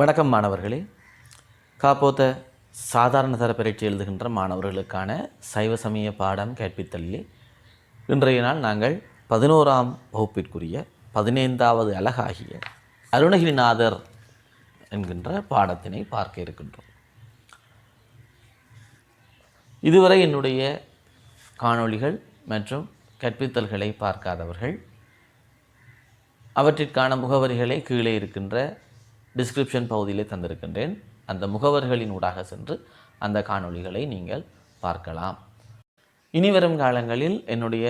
வணக்கம் மாணவர்களே. காப்போத்த சாதாரண தர பரீட்சை எழுதுகின்ற மாணவர்களுக்கான சைவ சமய பாடம் கற்பித்தலிலே இன்றைய நாள் நாங்கள் பதினோராம் வகுப்பிற்குரிய பதினைந்தாவது அழகாகிய அருணகிரிநாதர் என்கின்ற பாடத்தினை பார்க்க இருக்கின்றோம். இதுவரை என்னுடைய காணொளிகள் மற்றும் கற்பித்தல்களை பார்க்காதவர்கள் அவற்றிற்கான முகவரிகளை கீழே இருக்கின்ற டிஸ்கிரிப்ஷன் பகுதியிலே தந்திருக்கின்றேன். அந்த முகவர்களின் ஊடாக சென்று அந்த காணொளிகளை நீங்கள் பார்க்கலாம். இனி வரும் காலங்களில் என்னுடைய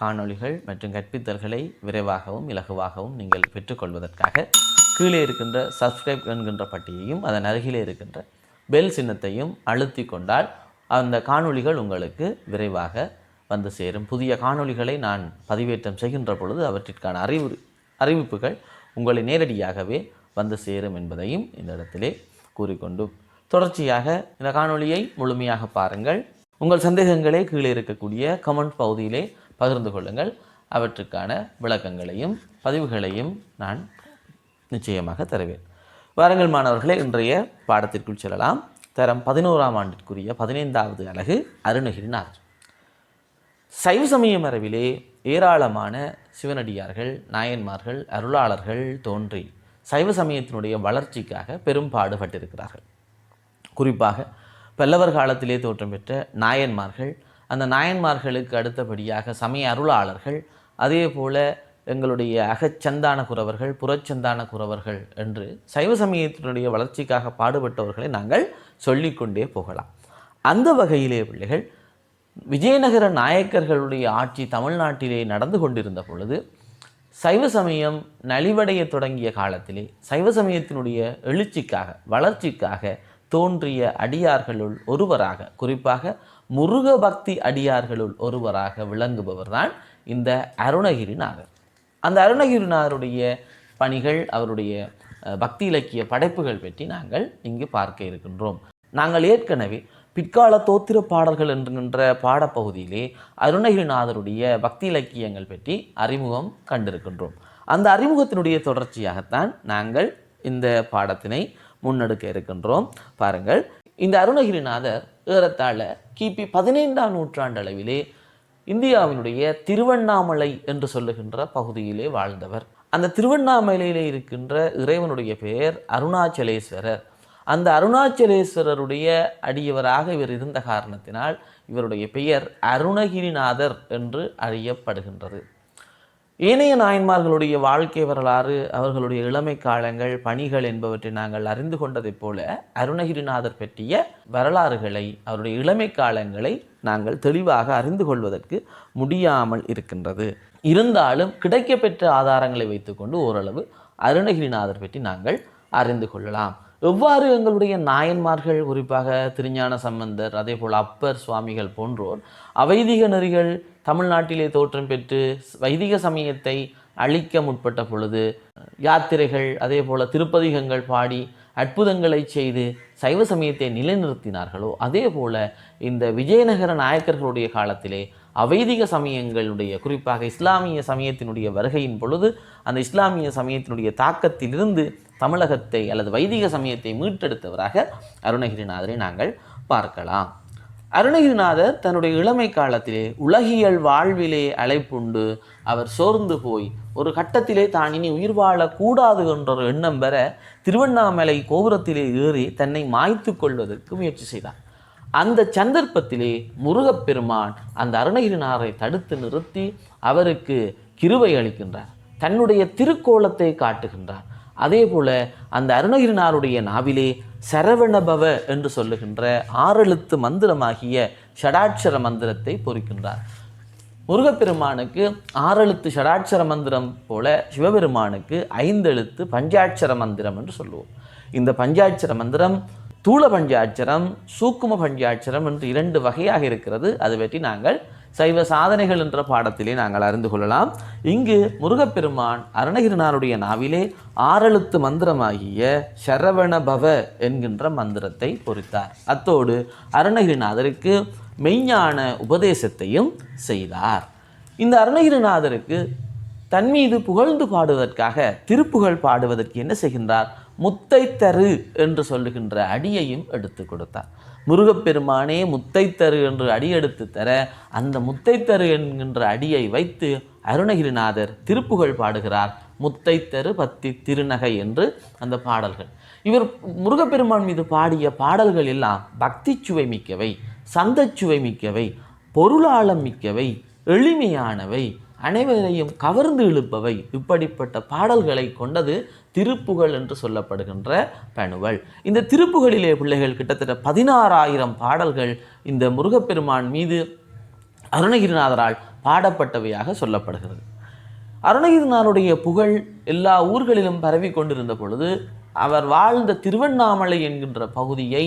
காணொளிகள் மற்றும் கற்பித்தல்களை விரைவாகவும் இலகுவாகவும் நீங்கள் பெற்றுக்கொள்வதற்காக கீழே இருக்கின்ற சப்ஸ்கிரைப் என்கின்ற பட்டியையும் அதன் அருகிலே இருக்கின்ற பெல் சின்னத்தையும் அழுத்தி கொண்டால் அந்த காணொளிகள் உங்களுக்கு விரைவாக வந்து சேரும். புதிய காணொளிகளை நான் பதிவேற்றம் செய்கின்ற பொழுது அவற்றிற்கான அறிவு அறிவிப்புகள் உங்களை நேரடியாகவே வந்து சேரும் என்பதையும் இந்த இடத்திலே கூறிக்கொண்டு தொடர்ச்சியாக இந்த காணொளியை முழுமையாக பாருங்கள். உங்கள் சந்தேகங்களே கீழே இருக்கக்கூடிய கமெண்ட் பகுதியிலே பகிர்ந்து கொள்ளுங்கள். அவற்றுக்கான விளக்கங்களையும் பதிவுகளையும் நான் நிச்சயமாக தருவேன். வாருங்கள் மாணவர்களே இன்றைய பாடத்திற்குள் செல்லலாம். தரம் பதினோராம் ஆண்டிற்குரிய பதினைந்தாவது அலகு அருணகிரினார் சைவ சமய மரபிலே ஏராளமான சிவனடியார்கள் நாயன்மார்கள் அருளாளர்கள் தோன்றி சைவ சமயத்தினுடைய வளர்ச்சிக்காக பெரும் பாடுபட்டிருக்கிறார்கள். குறிப்பாக பல்லவர் காலத்திலே தோற்றம் பெற்ற நாயன்மார்கள் அந்த நாயன்மார்களுக்கு அடுத்தபடியாக சமய அருளாளர்கள் அதே போல எங்களுடைய அகச்சந்தான குறவர்கள் புறச்சந்தான குறவர்கள் என்று சைவ சமயத்தினுடைய வளர்ச்சிக்காக பாடுபட்டவர்களை நாங்கள் சொல்லிக்கொண்டே போகலாம். அந்த வகையிலே பிள்ளைகள் விஜயநகர நாயக்கர்களுடைய ஆட்சி தமிழ்நாட்டிலே நடந்து கொண்டிருந்த பொழுது சைவ சமயம் நலிவடைய தொடங்கிய காலத்திலே சைவ சமயத்தினுடைய எழுச்சிக்காக வளர்ச்சிக்காக தோன்றிய அடியார்களுள் ஒருவராக குறிப்பாக முருக பக்தி அடியார்களுள் ஒருவராக விளங்குபவர்தான் இந்த அருணகிரிநாதர். அந்த அருணகிரிநாதருடைய பணிகள் அவருடைய அஹ், பக்தி இலக்கிய படைப்புகள் பற்றி நாங்கள் இங்கு பார்க்க இருக்கின்றோம். நாங்கள் ஏற்கனவே பிற்கால தோத்திர பாடல்கள் என்கின்ற பாடப்பகுதியிலே அருணகிரிநாதருடைய பக்தி இலக்கியங்கள் பற்றி அறிமுகம் கண்டிருக்கின்றோம். அந்த அறிமுகத்தினுடைய தொடர்ச்சியாகத்தான் நாங்கள் இந்த பாடத்தினை முன்னெடுக்க இருக்கின்றோம். பாருங்கள். இந்த அருணகிரிநாதர் ஏறத்தாழ கிபி பதினைந்தாம் நூற்றாண்டு அளவிலே இந்தியாவினுடைய திருவண்ணாமலை என்று சொல்லுகின்ற பகுதியிலே வாழ்ந்தவர். அந்த திருவண்ணாமலையிலே இருக்கின்ற இறைவனுடைய பெயர் அருணாச்சலேஸ்வரர். அந்த அருணாச்சலேஸ்வரருடைய அடியவராக இவர் இருந்த காரணத்தினால் இவருடைய பெயர் அருணகிரிநாதர் என்று அறியப்படுகின்றது. ஏனைய நாயன்மார்களுடைய வாழ்க்கை வரலாறு அவர்களுடைய இளமை காலங்கள் பணிகள் என்பவற்றை நாங்கள் அறிந்து கொண்டதைப் போல அருணகிரிநாதர் பற்றிய வரலாறுகளை அவருடைய இளமை காலங்களை நாங்கள் தெளிவாக அறிந்து கொள்வதற்கு முடியாமல் இருக்கின்றது. இருந்தாலும் கிடைக்கப்பெற்ற ஆதாரங்களை வைத்துக்கொண்டு ஓரளவு அருணகிரிநாதர் பற்றி நாங்கள் அறிந்து கொள்ளலாம். எவ்வாறு எங்களுடைய நாயன்மார்கள் குறிப்பாக திருஞான சம்பந்தர் அதே போல் அப்பர் சுவாமிகள் போன்றோர் அவைதிக நெறிகள் தமிழ்நாட்டிலே தோற்றம் பெற்று வைதிக சமயத்தை அழிக்க முற்பட்ட பொழுது யாத்திரைகள் அதே போல் திருப்பதிகங்கள் பாடி அற்புதங்களை செய்து சைவ சமயத்தை நிலைநிறுத்தினார்களோ அதே போல இந்த விஜயநகர நாயக்கர்களுடைய காலத்திலே அவைதிக சமயங்களுடைய குறிப்பாக இஸ்லாமிய சமயத்தினுடைய வருகையின் பொழுது அந்த இஸ்லாமிய சமயத்தினுடைய தாக்கத்திலிருந்து தமிழகத்தை அல்லது வைதிக சமயத்தை மீட்டெடுத்தவராக அருணகிரிநாதரை நாங்கள் பார்க்கலாம். அருணகிரிநாதர் தன்னுடைய இளமை காலத்திலே உலகியல் வாழ்விலே அழைப்புண்டு அவர் சோர்ந்து போய் ஒரு கட்டத்திலே தான் இனி உயிர் வாழக்கூடாது என்ற ஒரு எண்ணம் பெற திருவண்ணாமலை கோபுரத்திலே ஏறி தன்னை மாய்த்து கொள்வதற்கு முயற்சி செய்தார். அந்த சந்தர்ப்பத்திலே முருகப்பெருமான் அந்த அருணகிரினாரை தடுத்து நிறுத்தி அவருக்கு கிருவை அளிக்கின்றார். தன்னுடைய திருக்கோலத்தை காட்டுகின்றார். அதே போல அந்த அருணகிரினாருடைய நாவிலே சரவணபவ என்று சொல்லுகின்ற ஆறெழுத்து மந்திரமாகிய ஷடாட்சர மந்திரத்தை பொறிக்கின்றார். முருகப்பெருமானுக்கு ஆறெழுத்து ஷடாட்சர மந்திரம் போல சிவபெருமானுக்கு ஐந்தெழுத்து பஞ்சாட்சர மந்திரம் என்று சொல்லுவோம். இந்த பஞ்சாட்சர மந்திரம் தூள பஞ்சாட்சரம் சூக்கும பஞ்சாட்சரம் என்று இரண்டு வகையாக இருக்கிறது. அது பற்றி நாங்கள் சைவ சாதனைகள் என்ற பாடத்திலே நாங்கள் அறிந்து கொள்ளலாம். இங்கு முருகப்பெருமான் அருணகிரினாருடைய நாவிலே ஆறெழுத்து மந்திரமாகிய சரவண பவ என்கின்ற மந்திரத்தை பொறித்தார். அத்தோடு அருணகிரிநாதருக்கு மெய்ஞான உபதேசத்தையும் செய்தார். இந்த அருணகிரிநாதருக்கு தன் மீது புகழ்ந்து பாடுவதற்காக திருப்புகழ் பாடுவதற்கு என்ன செய்கின்றார்? முத்தை தரு என்று சொல்லுகின்ற அடியையும் எடுத்து கொடுத்தார். முருகப்பெருமானே முத்தை தரு என்று அடி எடுத்து தர அந்த முத்தை தரு என்கின்ற அடியை வைத்து அருணகிரிநாதர் திருப்புகழ் பாடுகிறார். முத்தை தரு பத்தி திருநகை என்று அந்த பாடல்கள். இவர் முருகப்பெருமான் மீது பாடிய பாடல்கள் எல்லாம் பக்தி சுவை மிக்கவை சந்தச்சுவை மிக்கவை பொருளாளம் மிக்கவை எளிமையானவை அனைவரையும் கவர்ந்து இழுப்பவை. இப்படிப்பட்ட பாடல்களை கொண்டது திருப்புகழ் என்று சொல்லப்படுகின்ற பணுவல் இந்த திருப்புகளிலே பிள்ளைகள் கிட்டத்தட்ட பதினாறாயிரம் பாடல்கள் இந்த முருகப்பெருமான் மீது அருணகிரிநாதரால் பாடப்பட்டவையாக சொல்லப்படுகிறது. அருணகிரிநாதருடைய புகழ் எல்லா ஊர்களிலும் பரவி கொண்டிருந்த பொழுது அவர் வாழ்ந்த திருவண்ணாமலை என்கின்ற பகுதியை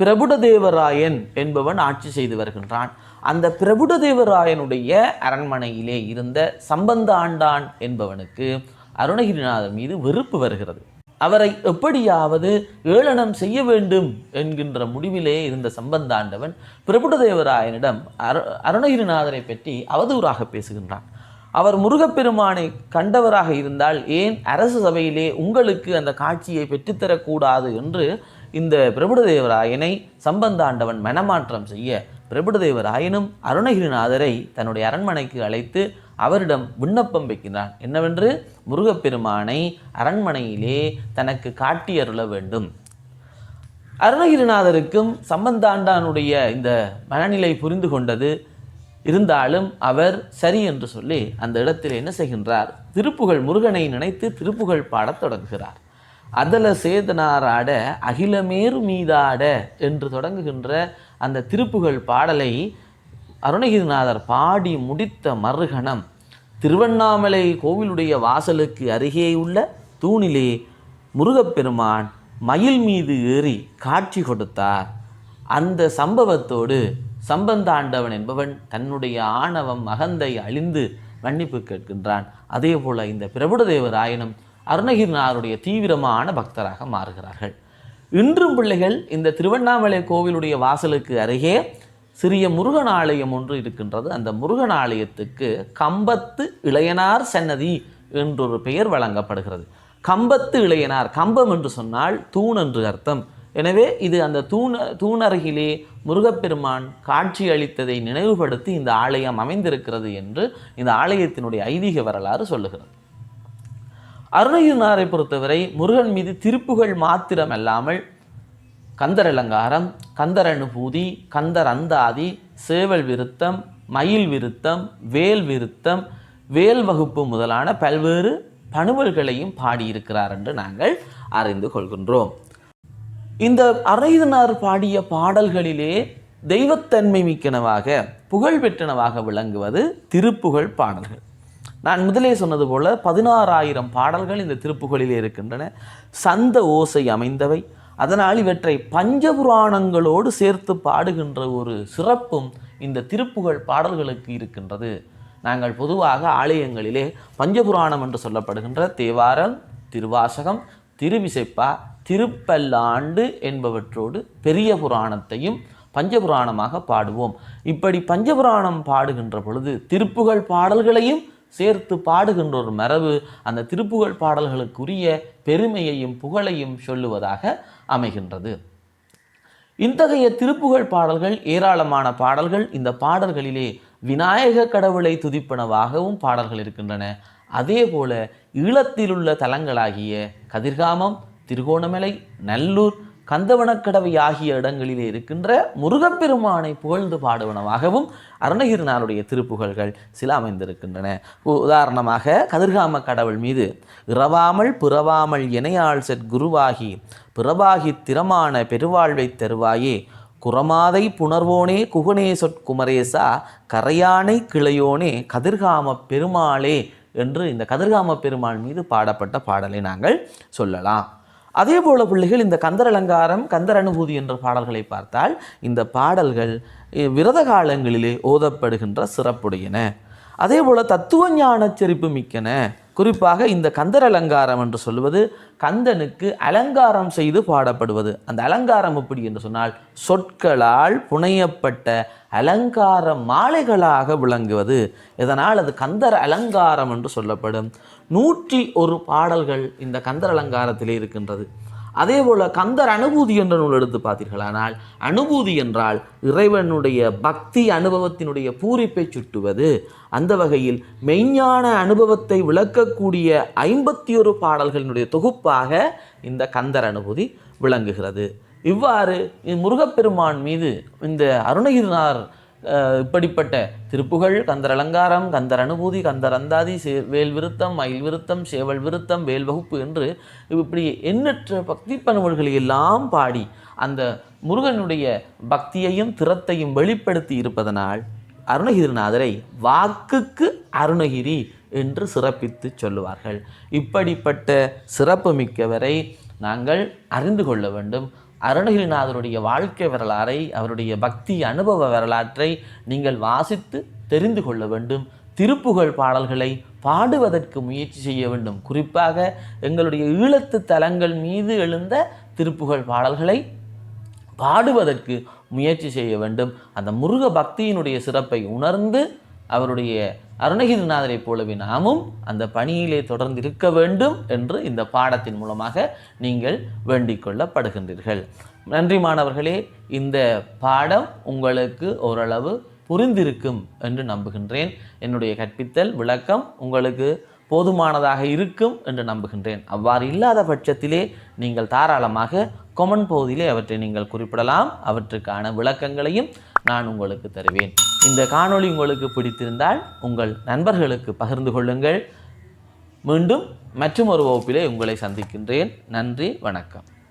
பிரபுடதேவராயன் என்பவன் ஆட்சி செய்து வருகின்றான். அந்த பிரபுடதேவராயனுடைய அரண்மனையிலே இருந்த சம்பந்த ஆண்டான் என்பவனுக்கு அருணகிரிநாதர் மீது வெறுப்பு வருகிறது. அவரை எப்படியாவது ஏளனம் செய்ய வேண்டும் என்கின்ற முடிவிலே இருந்த சம்பந்தாண்டவன் பிரபுடதேவராயனிடம் அரு அருணகிரிநாதரை பற்றி அவதூறாக பேசுகின்றான். அவர் முருகப்பெருமானை கண்டவராக இருந்தால் ஏன் அரசு சபையிலே உங்களுக்கு அந்த காட்சியை பெற்றுத்தரக்கூடாது? என்று இந்த பிரபுடதேவராயனை சம்பந்தாண்டவன் மனமாற்றம் செய்ய பிரபுடதேவராயனும் அருணகிரிநாதரை தன்னுடைய அரண்மனைக்கு அழைத்து அவரிடம் விண்ணப்பம் வைக்கிறான் என்னவென்று? முருகப்பெருமானை அரண்மனையிலே தனக்கு காட்டியருள வேண்டும். அருணகிரிநாதருக்கும் சம்பந்தாண்டானுடைய இந்த மனநிலை புரிந்து கொண்டது. இருந்தாலும் அவர் சரி என்று சொல்லி அந்த இடத்தில் என்ன செய்கின்றார்? திருப்புகழ் முருகனை நினைத்து திருப்புகழ் பாடத் தொடங்குகிறார். அதல சேதனாராட அகிலமேறு மீதாட என்று தொடங்குகின்ற அந்த திருப்புகழ் பாடலை அருணகிரிநாதர் பாடி முடித்த மறுகணம் திருவண்ணாமலை கோவிலுடைய வாசலுக்கு அருகே உள்ள தூணிலே முருகப்பெருமான் மயில் மீது ஏறி காட்சி கொடுத்தார். அந்த சம்பவத்தோடு சம்பந்தாண்டவன் என்பவன் தன்னுடைய ஆணவம் அகந்தை அழிந்து மன்னிப்பு கேட்கின்றான். அதே போல் இந்த பிரபுடதேவராயனும் அருணகிரிநாதருடைய தீவிரமான பக்தராக மாறுகிறார்கள். இன்றும் பிள்ளைகள் இந்த திருவண்ணாமலை கோவிலுடைய வாசலுக்கு அருகே சிறிய முருகன் ஆலயம் ஒன்று இருக்கின்றது. அந்த முருகன் ஆலயத்துக்கு கம்பத்து இளையனார் சன்னதி என்றொரு பெயர் வழங்கப்படுகிறது. கம்பத்து இளையனார் கம்பம் என்று சொன்னால் தூண் என்று அர்த்தம். எனவே இது அந்த தூண் தூணருகிலே முருகப்பெருமான் காட்சி அளித்ததை நினைவுபடுத்தி இந்த ஆலயம் அமைந்திருக்கிறது என்று இந்த ஆலயத்தினுடைய ஐதீக வரலாறு சொல்லுகிறது. அருணகிரிநாதரை பொறுத்தவரை முருகன் மீது திருப்புகள் மாத்திரமல்லாமல் கந்தர் அலங்காரம் கந்தர் அனுபூதி கந்தர் அந்தாதி சேவல் விருத்தம் மயில் விருத்தம் வேல் விருத்தம் வேல் வகுப்பு முதலான பல்வேறு பணுவல்களையும் பாடியிருக்கிறார் என்று நாங்கள் அறிந்து கொள்கின்றோம். இந்த அரைதனார் பாடிய பாடல்களிலே தெய்வத்தன்மை மிக்கனவாக புகழ் பெற்றனவாக விளங்குவது திருப்புகழ் பாடல்கள். நான் முதலே சொன்னது போல பதினாறாயிரம் பாடல்கள் இந்த திருப்புகளிலே இருக்கின்றன. சந்த ஓசை அமைந்தவை. அதனால் இவற்றை பஞ்சபுராணங்களோடு சேர்த்து பாடுகின்ற ஒரு சிறப்பும் இந்த திருப்புகழ் பாடல்களுக்கு இருக்கின்றது. நாங்கள் பொதுவாக ஆலயங்களிலே பஞ்சபுராணம் என்று சொல்லப்படுகின்ற தேவாரம் திருவாசகம் திருவிசைப்பா திருப்பல்லாண்டு என்பவற்றோடு பெரிய புராணத்தையும் பஞ்சபுராணமாக பாடுவோம். இப்படி பஞ்சபுராணம் பாடுகின்ற பொழுது திருப்புகழ் பாடல்களையும் சேர்த்து பாடுகின்ற ஒரு மரபு அந்த திருப்புகழ் பாடல்களுக்குரிய பெருமையையும் புகழையும் சொல்லுவதாக அமைகின்றது. இத்தகைய திருப்புகழ் பாடல்கள் ஏராளமான பாடல்கள் இந்த பாடல்களிலே விநாயக கடவுளை துதிப்பனவாகவும் பாடல்கள் இருக்கின்றன. அதே போல ஈழத்திலுள்ள தலங்களாகிய கதிர்காமம் திருகோணமலை நல்லூர் கந்தவனக்கடவை ஆகிய இடங்களிலே இருக்கின்ற முருகப்பெருமானை புகழ்ந்து பாடுவனவாகவும் அருணகிரினாருடைய திருப்புகழ்கள் சில அமைந்திருக்கின்றன. உதாரணமாக கதிர்காம கடவுள் மீது இரவாமல் பிறவாமல் இணையாள் செற் குருவாகி பிறவாகி திறமான பெருவாழ்வை தருவாயே குரமாதை புணர்வோனே குகுணே சொற்குமரேசா கரையானை கிளையோனே கதிர்காம பெருமாளே என்று இந்த கதிர்காம பெருமாள் மீது பாடப்பட்ட பாடலை நாங்கள் சொல்லலாம். அதே போல் பிள்ளைகள் இந்த கந்தர் அலங்காரம் கந்தர் அனுபூதி என்ற பாடல்களை பார்த்தால் இந்த பாடல்கள் விரத காலங்களிலே ஓதப்படுகின்ற சிறப்புடையன. அதே போல் தத்துவ ஞான செறிப்பு மிக்கன. குறிப்பாக இந்த கந்தர் அலங்காரம் என்று சொல்வது கந்தனுக்கு அலங்காரம் செய்து பாடப்படுவது. அந்த அலங்காரம் எப்படி என்று சொன்னால் சொற்களால் புனையப்பட்ட அலங்கார மாலைகளாக விளங்குவது. இதனால் அது கந்தர் அலங்காரம் என்று சொல்லப்படும். நூற்றி ஒரு பாடல்கள் இந்த கந்தர் அலங்காரத்திலே இருக்கின்றது. அதே போல் கந்தர் அனுபூதி என்ற நூல் எடுத்து பார்த்தீர்களானால் அனுபூதி என்றால் இறைவனுடைய பக்தி அனுபவத்தினுடைய பூரிப்பை சுட்டுவது. அந்த வகையில் மெய்ஞான அனுபவத்தை விளக்கக்கூடிய ஐம்பத்தி ஒரு பாடல்களினுடைய தொகுப்பாக இந்த கந்தர் அனுபூதி விளங்குகிறது. இவ்வாறு முருகப்பெருமான் மீது இந்த அருணகிரினார் இப்படிப்பட்ட திருப்புகழ் கந்தர் அலங்காரம் கந்தர் அனுபூதி கந்தர் அந்தாதி சே வேல் விருத்தம் மயில் விருத்தம் சேவல் விருத்தம் வேல் வகுப்பு என்று இப்படி எண்ணற்ற பக்தி பணவல்களை எல்லாம் பாடி அந்த முருகனுடைய பக்தியையும் திறத்தையும் வெளிப்படுத்தி இருப்பதனால் அருணகிரிநாதரை வாக்குக்கு அருணகிரி என்று சிறப்பித்து சொல்லுவார்கள். இப்படிப்பட்ட சிறப்பு மிக்கவரை நாங்கள் அறிந்து கொள்ள வேண்டும். அருணகிரிநாதருடைய வாழ்க்கை வரலாறை அவருடைய பக்தி அனுபவ வரலாற்றை நீங்கள் வாசித்து தெரிந்து கொள்ள வேண்டும். திருப்புகழ் பாடல்களை பாடுவதற்கு முயற்சி செய்ய வேண்டும். குறிப்பாக எங்களுடைய ஈழத்து தலங்கள் மீது எழுந்த திருப்புகழ் பாடல்களை பாடுவதற்கு முயற்சி செய்ய வேண்டும். அந்த முருக பக்தியினுடைய சிறப்பை உணர்ந்து அவருடைய அருணகிரிநாதரை போலவே நாமும் அந்த பணியிலே தொடர்ந்து இருக்க வேண்டும் என்று இந்த பாடத்தின் மூலமாக நீங்கள் வேண்டிக் கொள்ளப்படுகின்றீர்கள். நன்றி மாணவர்களே இந்த பாடம் உங்களுக்கு ஓரளவு புரிந்திருக்கும் என்று நம்புகின்றேன். என்னுடைய கற்பித்தல் விளக்கம் உங்களுக்கு போதுமானதாக இருக்கும் என்று நம்புகின்றேன். அவ்வாறு இல்லாத பட்சத்திலே நீங்கள் தாராளமாக கொமன் பகுதியிலே அவற்றை நீங்கள் குறிப்பிடலாம். அவற்றுக்கான விளக்கங்களையும் நான் உங்களுக்கு தருவேன். இந்த காணொளி உங்களுக்கு பிடித்திருந்தால் உங்கள் நண்பர்களுக்கு பகிர்ந்து கொள்ளுங்கள். மீண்டும் மற்றும் ஒரு வகுப்பிலே உங்களை சந்திக்கின்றேன். நன்றி வணக்கம்.